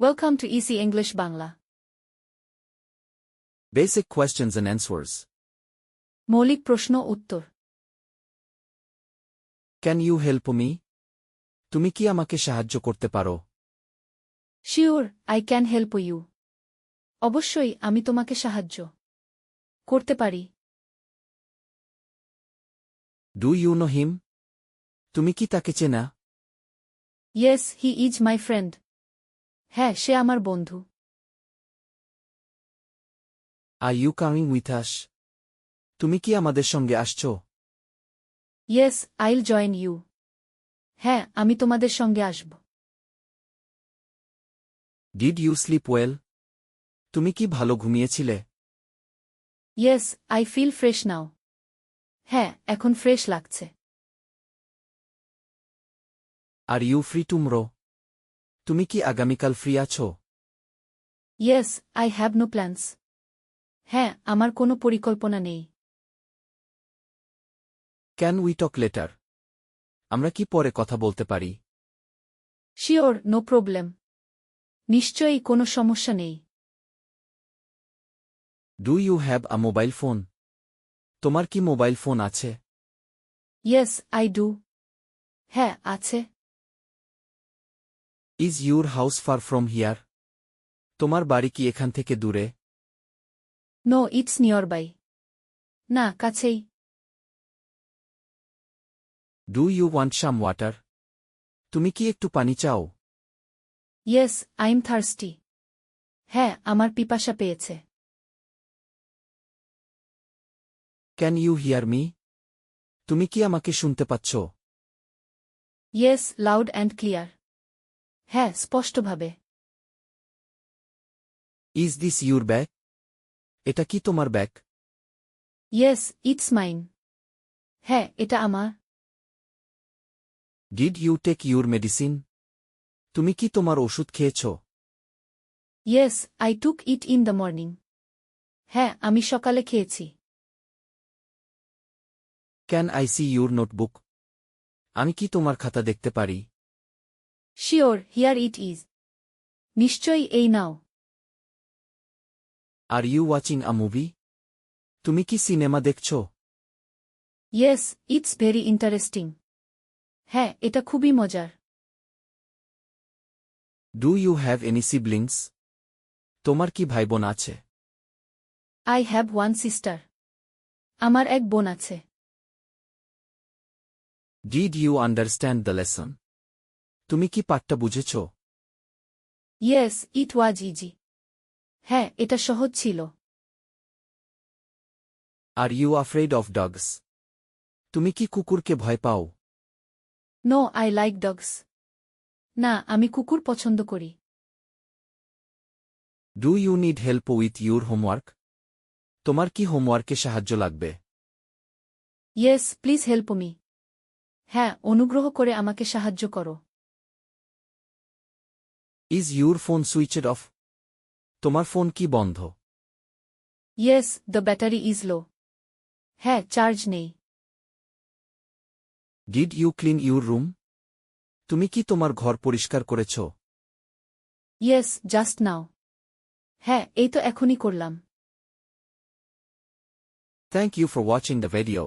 Welcome to Easy English Bangla. Basic questions and answers. মৌলিক প্রশ্ন উত্তর। Can you help me? তুমি কি আমাকে সাহায্য করতে পারো? Sure I can help you অবশ্যই আমি তোমাকে সাহায্য করতে পারি। ডু ইউ নো হিম তুমি কি তাকে চেনা? Yes he is my friend হ্যাঁ সে আমার বন্ধু। Are you coming with us তুমি কি আমাদের সঙ্গে আসছো? ইয়েস আইল জয়েন ইউ হ্যাঁ আমি তোমাদের সঙ্গে আসব। ডিড ইউ স্লিপ ওয়েল তুমি কি ভালো ঘুমিয়েছিলে? Yes I feel fresh now হ্যাঁ এখন ফ্রেশ লাগছে। আর ইউ ফ্রি টুমরো তুমি কি আগামীকাল ফ্রি আছো? Yes I have no plans হ্যাঁ আমার কোনো পরিকল্পনা নেই। ক্যান উই টক লেটার আমরা কি পরে কথা বলতে পারি? শিওর নো প্রবলেম নিশ্চয়ই কোনো সমস্যা নেই। Do you have a mobile phone তোমার কি মোবাইল ফোন আছে? ইয়েস আই ডু হ্যাঁ আছে। Is your house far from here তোমার বাড়ি কি এখান থেকে দূরে? নো ইটস নিয়র বাই না কাছেই। Do you want some water তুমি কি একটু পানি চাও? ইয়েস আই এম থার্স্টি হ্যাঁ আমার পিপাসা পেয়েছে। ক্যান ইউ হিয়ার মি তুমি কি আমাকে শুনতে পাচ্ছ? ইয়েস লাউড অ্যান্ড ক্লিয়ার হ্যাঁ স্পষ্টভাবে। ইজ দিস ইউর ব্যাগ এটা কি তোমার ব্যাগ ইয়েস ইটস মাইন হ্যাঁ এটা আমার। Did you take your medicine তুমি কি তোমার ওষুধ খেয়েছ? Yes I took it in the morning হ্যাঁ আমি সকালে খেয়েছি। Can I see your notebook আমি কি তোমার খাতা দেখতে পারি? শিওর হিয়ার ইট ইজ নিশ্চয়ই এই নাও। Are you watching a movie তুমি কি সিনেমা দেখছ? ইয়েস ইটস ভেরি ইন্টারেস্টিং হ্যাঁ এটা খুবই মজার। Do you have any siblings তোমার কি ভাই বোন আছে? আই হ্যাভ ওয়ান সিস্টার আমার এক বোন আছে। Did you understand the lesson তুমি কি পাঠটা বুঝেছ? ইয়েস ইট ওয়াজ ইজি হ্যাঁ এটা সহজ ছিল। Are you afraid of dogs তুমি কি কুকুরকে ভয় পাও? নো আই লাইক ডগস না আমি কুকুর পছন্দ করি। Do you need help with your homework তোমার কি হোমওয়ার্কে সাহায্য লাগবে? ইয়েস প্লিজ হেল্প মি হ্যাঁ অনুগ্রহ করে আমাকে সাহায্য করো। Is your phone switched off তোমার ফোন কি বন্ধ? Yes the battery is low হ্যাঁ চার্জ নেই। Did you clean your room তুমি কি তোমার ঘর পরিষ্কার করেছ? ইয়েস জাস্ট নাও হ্যাঁ এই তো এখনই করলাম। Thank you for watching the video